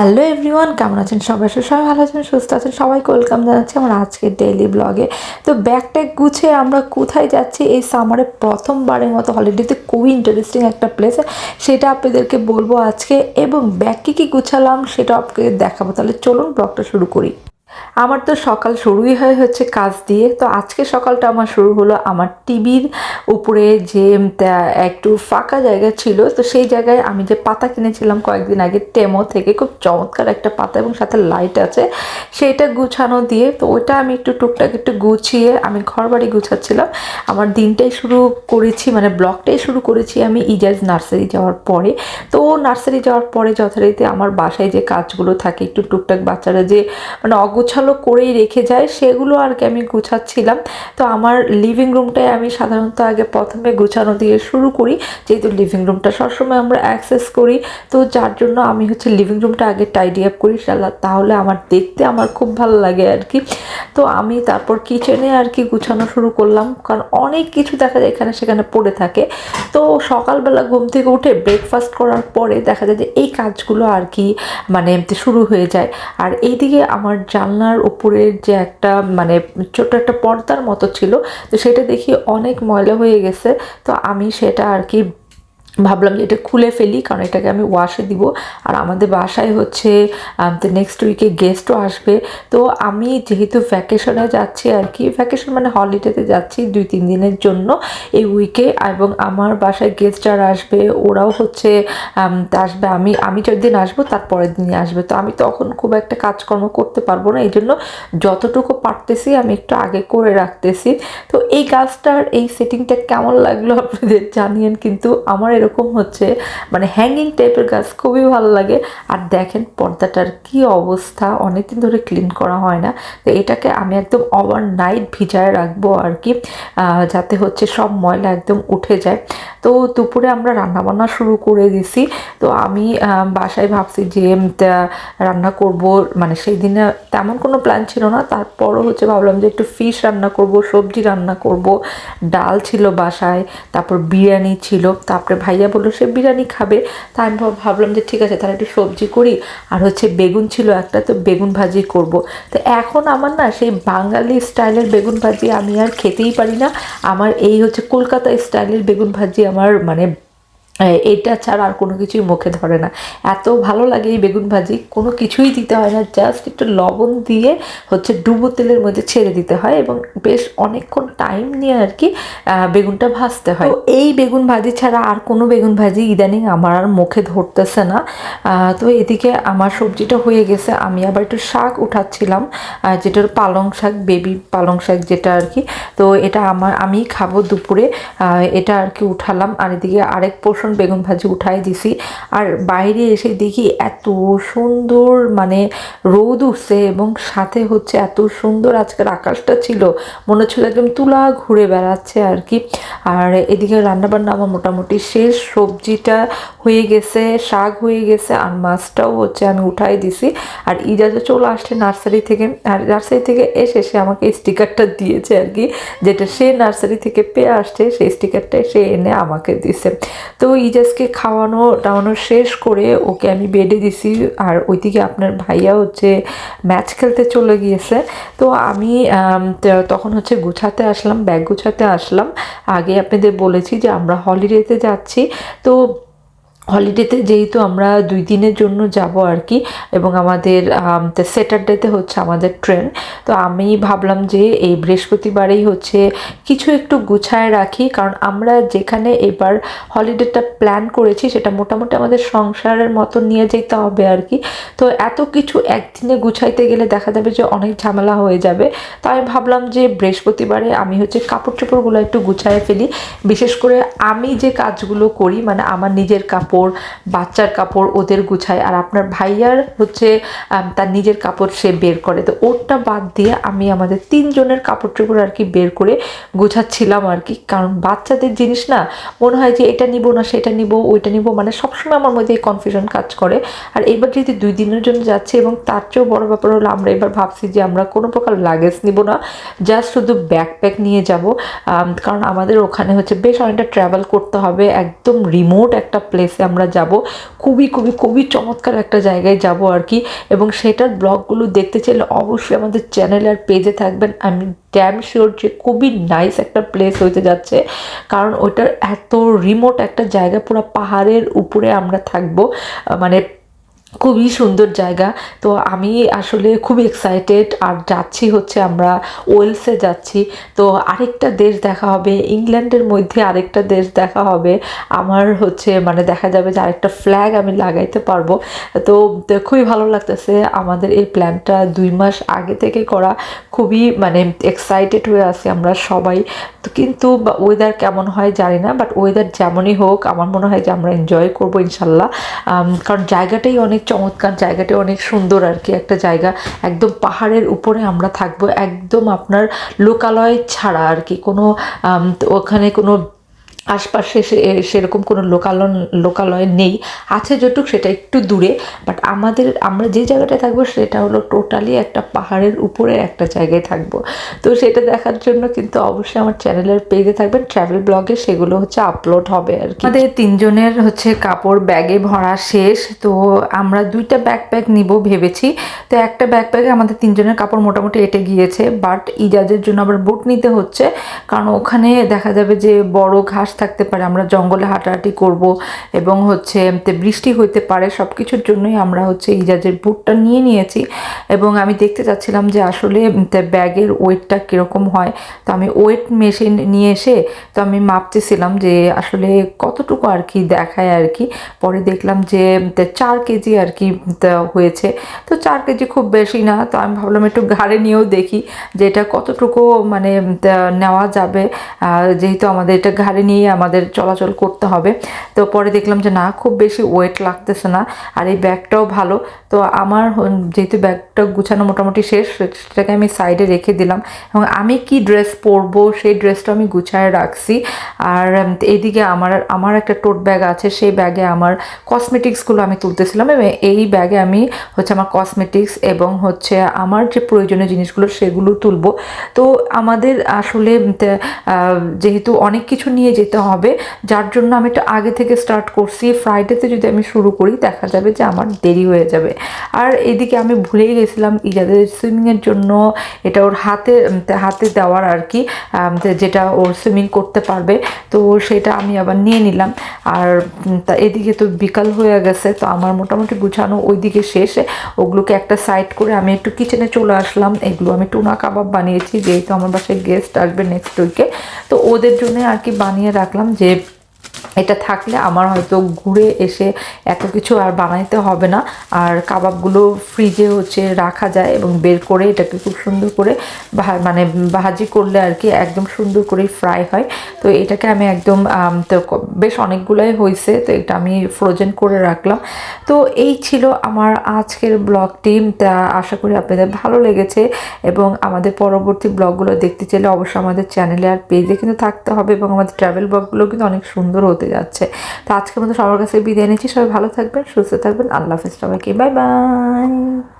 Hello everyone কেমন আছেন সবাই? সবাই ভালো আছেন, সুস্থ আছেন। সবাইকে ওয়েলকাম জানাচ্ছি আমার আজকের ডেইলি ব্লগে তো ব্যাগটা গুছিয়ে আমরা কোথায় যাচ্ছি? এই সামারে প্রথমবারের মতো হলিডেতে খুবই ইন্টারেস্টিং একটা প্লেস সেটা আপনাদেরকে বলব আজকে এবং ব্যাগকে কী গুছালাম সেটা আপনাকে দেখাবো। তাহলে চলুন ব্লগটা শুরু করি। আমার তো সকাল শুরুই হয় হচ্ছে কাজ দিয়ে, তো আজকে সকালটা আমার শুরু হলো আমার টিভির উপরে যে একটু ফাঁকা জায়গা ছিল, তো সেই জায়গায় আমি যে পাতা কিনেছিলাম কয়েকদিন আগে টেমো থেকে, খুব চমৎকার একটা পাতা এবং সাথে লাইট আছে সেটা গুছানো দিয়ে, তো ওইটা আমি একটু টুকটাক একটু গুছিয়ে আমি ঘর বাড়ি গুছাচ্ছিলাম। আমার দিনটাই শুরু করেছি মানে ব্লগটাই শুরু করেছি আমি ইজাজ নার্সারি যাওয়ার পরে, তো নার্সারি যাওয়ার পরে যথারীতি আমার বাসায় যে কাজগুলো থাকে, একটু টুকটাক বাচ্চারা যে মানে অগোছালো করেই রেখে যায়, সেগুলো আর কি আমি গুছাচ্ছিলাম। তো আমার লিভিং রুমটাই আমি সাধারণত আগে প্রথমে গুছানো দিয়ে শুরু করি, যেহেতু লিভিং রুমটা সবসময় আমরা অ্যাক্সেস করি, তো যার জন্য আমি হচ্ছে লিভিং রুমটা আগে টাইডি আপ করি তাহলে আমার দেখতে আমার খুব ভালো লাগে আর কি। তো আমি তারপর কিচেনে আর কি গুছানো শুরু করলাম, কারণ অনেক কিছু দেখা যায় এখানে সেখানে পড়ে থাকে। তো সকালবেলা ঘুম থেকে উঠে ব্রেকফাস্ট করার পরে দেখা যায় যে এই কাজগুলো আর কি মানে শুরু হয়ে যায়। আর এইদিকে আমার জানলার উপরের যে একটা মানে ছোট একটা পর্দার মতো ছিল, তো সেটা দেখি অনেক ময়লা হয়ে গেছে। তো আমি সেটা আর কি ভাবলাম যে এটা খুলে ফেলি, কারণ এটাকে আমি ওয়াশে দিব। আর আমাদের বাসায় হচ্ছে নেক্সট উইকে গেস্টও আসবে। তো আমি যেহেতু ভ্যাকেশনে যাচ্ছি আর কি ভ্যাকেশন মানে হলিডেতে যাচ্ছি দুই, তিন দিনের জন্য এই উইকে এবং আমার বাসায় গেস্ট যারা আসবে, ওরাও হচ্ছে আসবে। আমি আমি যেদিন আসব, তার পরের দিনই আসবে। তো আমি তখন খুব একটা কাজকর্ম করতে পারব না, এই জন্য যতটুকু পারতেছি আমি একটু আগে করে রাখতেছি। তো এই গাছটার এই সেটিংটা কেমন লাগল আপনাদের জানিয়েন, কিন্তু আমার এরকম হচ্ছে। মানে হ্যাঙ্গিং টাইপের গাছ খুবই ভালো লাগে। আর দেখেন পর্দাটার কি অবস্থা, অনেকদিন ধরে ক্লিন করা হয় না। তো এটাকে আমি একদম ওভার নাইট ভিজায় রাখব আর কি যাতে হচ্ছে সব ময়লা একদম উঠে যায়। তো দুপুরে আমরা রান্না বান্না শুরু করে দিছি। তো আমি বাসায় ভাবছি যে তা- রান্না করব মানে সেই দিনে তেমন কোনো প্ল্যান ছিল না। তারপরও হচ্ছে ভাবলাম যে একটু ফিশ রান্না করব, সবজি রান্না করব। ডাল ছিল বাসায়, তারপর বিরিয়ানি ছিল। তারপরে ভাইয়া বলল, সে বিরিয়ানি খাবে। তাই আমি ভাব- ভাবলাম যে ঠিক আছে, তাহলে একটু সবজি করি। আর হচ্ছে বেগুন ছিল একটা, তো বেগুন ভাজি করব। তো এখন আমার না সেই বাঙালি স্টাইলের বেগুন ভাজি আমি আর খেতেই পারি না। আমার এই হচ্ছে কলকাতা স্টাইলের বেগুন ভাজি আমার মানে এটা ছাড়া আর কোনো কিছুই মুখে ধরে না। এত ভালো লাগে এই বেগুন ভাজি, কোনো কিছুই দিতে হয় না জাস্ট একটু লবণ দিয়ে হচ্ছে ডুবো তেলের মধ্যে ছেড়ে দিতে হয় এবং বেশ অনেকক্ষণ টাইম নিয়ে আর কি বেগুনটা ভাজতে হয়। এই বেগুন ভাজি ছাড়া আর কোনো বেগুন ভাজি ইদানিং আমার আর মুখে ধরতেছে না। তো এদিকে আমার সবজিটা হয়ে গেছে, আমি আবার একটু শাক উঠাচ্ছিলাম যেটার পালং শাক বেবি পালং শাক যেটা আর কি। তো এটা আমার, আমি খাব দুপুরে এটা আর কি উঠালাম। আর এদিকে আরেক পোর্শন বেগুন ভাজি উঠাই দিছি। আর বাইরে এসে দেখি এত সুন্দর মানে রোদ উঠছে এবং সাথে হচ্ছে এত সুন্দর আজকের আকাশটা ছিল। মনে হচ্ছিল একদম তুলা ঘুরে বেড়াচ্ছে আর কি। আর এদিকে রান্নাবান্না আমার মোটামুটি শেষ। সবজিটা হয়ে গেছে, শাক হয়ে গেছে, আর মাছটাও হচ্ছে আমি উঠাই দিছি। আর ইজাজও চলে আসলে নার্সারি থেকে, আর নার্সারি থেকে এসে সে আমাকে স্টিকারটা দিয়েছে আর কি। যেটা সে নার্সারি থেকে পেয়ে আসছে, সেই স্টিকারটাই সে এনে আমাকে দিছে। তো ইজাজকে খাওয়ানো, টাওয়ানো শেষ করে ওকে আমি বেডে দিছি। আর ওইদিকে আপনার ভাইয়া হচ্ছে ম্যাচ খেলতে চলে গিয়েছে। তো আমি তখন হচ্ছে গুছাতে আসলাম ব্যাগ গুছাতে আসলাম। আগে আপনাদের বলেছি যে আমরা হলিডেতে যাচ্ছি। তো হলিডেতে যেহেতু আমরা দুই দিনের জন্য যাব আর কি এবং আমাদের স্যাটারডেতে হচ্ছে আমাদের ট্রেন তো আমি ভাবলাম যে এই বৃহস্পতিবারেই হচ্ছে কিছু একটু গুছায় রাখি, কারণ আমরা যেখানে এবার হলিডেটা প্ল্যান করেছি সেটা মোটামুটি আমাদের সংসারের মতো নিয়ে যেতে হবে আর কি তো এত কিছু একদিনে গুছাইতে গেলে দেখা যাবে যে অনেক ঝামেলা হয়ে যাবে, তো আমি ভাবলাম যে বৃহস্পতিবারে আমি হচ্ছে কাপড় চোপড়গুলো একটু গুছায় ফেলি, বিশেষ করে আমি যে কাজগুলো করি মানে আমার নিজের কাপড় বাচ্চার কাপড় ওদের গুছায়। আর আপনার ভাইয়ার হচ্ছে তার নিজের কাপড় সে বের করে। তো ওরটা বাদ দিয়ে আমি আমাদের তিনজনের কাপড় চোপড় আর কি বের করে গুছাচ্ছিলাম আর কি। কারণ বাচ্চাদের জিনিস না, মনে হয় যে এটা নিব না, সেটা নিব, ওইটা নিব মানে সবসময় আমার মধ্যে এই কনফিউশন কাজ করে। আর এবার যেহেতু দুই দিনের জন্য যাচ্ছে এবং তার চেয়েও বড় ব্যাপার হলো আমরা এবার ভাবছি যে আমরা কোনো প্রকার লাগেজ নিব না জাস্ট শুধু ব্যাকপ্যাক নিয়ে যাব। কারণ আমাদের ওখানে হচ্ছে বেশ অনেকটা ট্রাভেল করতে হবে, একদম রিমোট একটা প্লেসে আমরা যাব। খুবই খুবই খুবই চমৎকার একটা জায়গায় যাব আর কি। এবং সেটার ব্লগগুলো দেখতে চাইলে অবশ্যই আমাদের চ্যানেল আর পেজে থাকবেন। আমি ড্যাম শিওর যে খুবই নাইস একটা প্লেস হইতে যাচ্ছে। কারণ ওইটার এত রিমোট একটা জায়গা, পুরো পাহাড়ের উপরে আমরা থাকব। মানে খুবই সুন্দর জায়গা। তো আমি আসলে খুব এক্সাইটেড আর যাচ্ছি হচ্ছে আমরা ওয়েলসে যাচ্ছি। তো আরেকটা দেশ দেখা হবে, ইংল্যান্ডের মধ্যে আরেকটা দেশ দেখা হবে। আমার হচ্ছে মানে দেখা যাবে যে আরেকটা ফ্ল্যাগ আমি লাগাইতে পারব। তো খুবই ভালো লাগতেছে আমাদের এই প্ল্যানটা দুই মাস আগে থেকে করা। খুবই মানে এক্সাইটেড হয়ে আছি আমরা সবাই। তো কিন্তু ওয়েদার কেমন হয় জানি না বাট ওয়েদার যেমনই হোক, আমার মনে হয় যে আমরা এনজয় করব ইনশাল্লাহ। কারণ জায়গাটাই অনেক চমৎকার জায়গাটি, অনেক সুন্দর আর কি একটা জায়গা। একদম পাহাড়ের উপরে আমরা থাকব, একদম আপনার লোকালয় ছাড়া আর কি। কোনো ওখানে কোনো আশপাশে সেরকম কোনো লোকালন, লোকালয় নেই। আছে যেটুক সেটা একটু দূরে। বাট আমাদের, আমরা যে জায়গাটায় থাকব, সেটা হলো টোটালি একটা পাহাড়ের উপরে একটা জায়গায় থাকব। তো সেটা দেখার জন্য কিন্তু অবশ্যই আমার চ্যানেলের পেজে থাকবেন। ট্রাভেল ব্লগে সেগুলো হচ্ছে আপলোড হবে আর কি। আমাদের তিনজনের হচ্ছে কাপড় ব্যাগে ভরা শেষ। তো আমরা দুইটা ব্যাকপ্যাক নিব ভেবেছি। তো একটা ব্যাকপ্যাকে আমাদের তিনজনের কাপড় মোটামুটি এটে গিয়েছে। বাট ইজাজের জন্য আবার বুট নিতে হচ্ছে। কারণ ওখানে দেখা যাবে যে বড় ঘাস থাকতে পারে, আমরা জঙ্গলে হাঁটাহাঁটি করব এবং হচ্ছে বৃষ্টি হইতে পারে সব কিছুর জন্যই আমরা হচ্ছে ইজাজের বুটটা নিয়ে নিয়েছি। এবং আমি দেখতে চাচ্ছিলাম যে আসলে ব্যাগের ওয়েটটা কীরকম হয়। তো আমি ওয়েট মেশিন নিয়ে এসে তো আমি মাপতেছিলাম যে আসলে কতটুকু আর কি দেখায় আর কি। পরে দেখলাম যে চার কেজি আর কি হয়েছে। তো চার কেজি খুব বেশি না, তো আমি ভাবলাম একটু ঘাড়ে নিয়েও দেখি যে এটা কতটুকু মানে নেওয়া যাবে। যেহেতু আমাদের এটা ঘাড়ে নিয়ে আমাদের চলাচল করতে হবে। তো পরে দেখলাম যে না, খুব বেশি ওয়েট লাগতেছে না আর এই ব্যাগটাও ভালো। তো আমার যেহেতু ব্যাগটা গুছানো মোটামুটি শেষ, সেটাকে আমি সাইডে রেখে দিলাম এবং আমি কি ড্রেস পরবো সেই ড্রেসটা আমি গুছায় রাখছি। আর এইদিকে আমার আমার একটা টোট ব্যাগ আছে, সেই ব্যাগে আমার কসমেটিক্সগুলো আমি তুলতেছিলাম এবং এই ব্যাগে আমি হচ্ছে আমার কসমেটিক্স এবং হচ্ছে আমার যে প্রয়োজনীয় জিনিসগুলো সেগুলো তুলবো। তো আমাদের আসলে যেহেতু অনেক কিছু নিয়ে যেতে হবে। যার জন্য আমি একটু আগে থেকে স্টার্ট করছি। ফ্রাইডেতে যদি আমি শুরু করি, দেখা যাবে যে আমার দেরি হয়ে যাবে। আর এদিকে আমি ভুলেই গেছিলাম ইজাদের সুইমিংয়ের জন্য। এটা ওর হাতে হাতে দেওয়ার আর কি যেটা ওর সুইমিং করতে পারবে। তো সেটা আমি আবার নিয়ে নিলাম। আর তা এদিকে তো বিকাল হয়ে গেছে। তো আমার মোটামুটি গুছানো ওইদিকে শেষ। ওগুলোকে একটা সাইড করে আমি একটু কিচেনে চলে আসলাম। এগুলো আমি টুনা কাবাব বানিয়েছি, যেহেতু আমার বাসায় গেস্ট আসবে নেক্সট উইকে তো ওদের জন্য আর কি বানিয়ে রাখলাম যে এটা থাকলে আমার হয়তো ঘুরে এসে এত কিছু আর বানাইতে হবে না। আর কাবাবগুলো ফ্রিজে হচ্ছে রাখা যায় এবং বের করে এটাকে খুব সুন্দর করে মানে ভাজি করলে আর কি একদম সুন্দর করে ফ্রাই হয়। তো এটাকে আমি একদম তো বেশ অনেকগুলোই হয়েছে তো এটা আমি ফ্রোজেন করে রাখলাম। তো এই ছিল আমার আজকের ব্লগটি তা আশা করি আপনাদের ভালো লেগেছে এবং আমাদের পরবর্তী ব্লগগুলো দেখতে চাইলে অবশ্যই আমাদের চ্যানেলে আর পেজে কিন্তু থাকতে হবে এবং আমাদের ট্রাভেল ব্লগগুলো কিন্তু অনেক সুন্দর হতে যাচ্ছে। তো আজকের মতো সবার কাছে বিদায় নিচ্ছি। সবাই ভালো থাকবেন, সুস্থ থাকবেন। আল্লাহ হাফিজ সবাইকে। Bye bye.